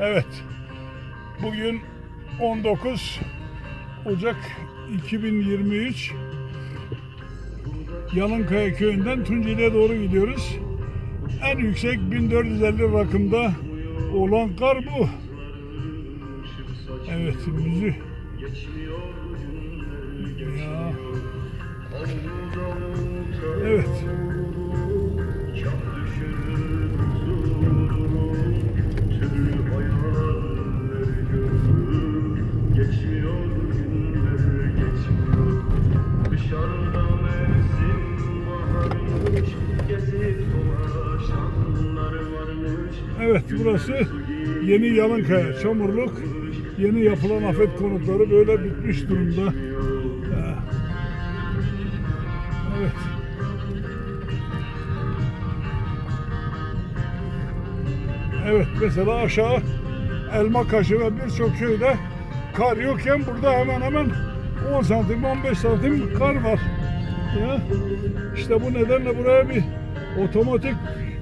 Evet. Bugün 19 Ocak 2023. Yalınkaya köyünden Tunceli'ye doğru gidiyoruz. En yüksek 1450 rakımda olan kar bu. Evet, müziği. Ya. Evet. Evet burası yeni Yalınkaya, Çamurluk. Yeni yapılan afet konutları böyle bitmiş durumda. Evet. Evet mesela aşağı Elmakaşı ve birçok köyde kar yokken burada hemen hemen 10 santim 15 santim kar var. Ya. İşte bu nedenle buraya bir otomatik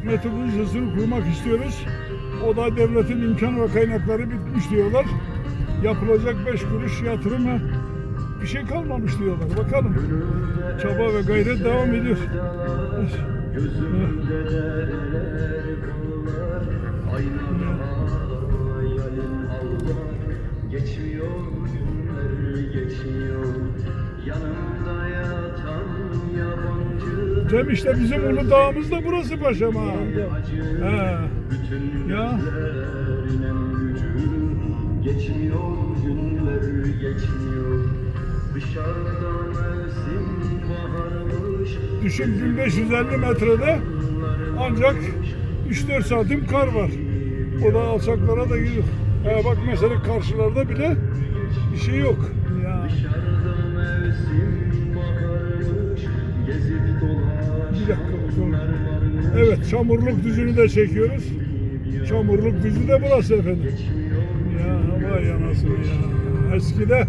meteorolojisini kurmak istiyoruz. O da devletin imkan ve kaynakları bitmiş diyorlar. Yapılacak 5 kuruş yatırıma bir şey kalmamış diyorlar. Bakalım. Çaba ve gayret devam ediyor. Gözümde Cem işte bizim Uludağ'ımız da burası paşam ha. He. Ya. Geçmiyor günler geçmiyor Dışarıda mevsim baharmış Düşün 1550 metrede ancak 3-4 santim kar var. O da alçaklara da gidiyor. He bak mesela karşılarda bile bir şey yok. Ya. Dışarıda mevsim çamurluk düzünü de çekiyoruz. Çamurluk düzü de burası efendim. Ya vay anasını ya. Eskide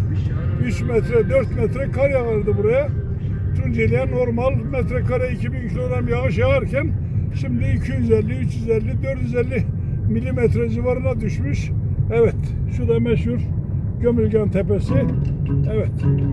3 metre 4 metre kar yağardı buraya. Tunceli'ye normal metrekare 2000 kilogram yağış yağarken şimdi 250, 350, 450 milimetre civarına düşmüş. Evet şu da meşhur Gömülgen Tepesi. Evet. Hı.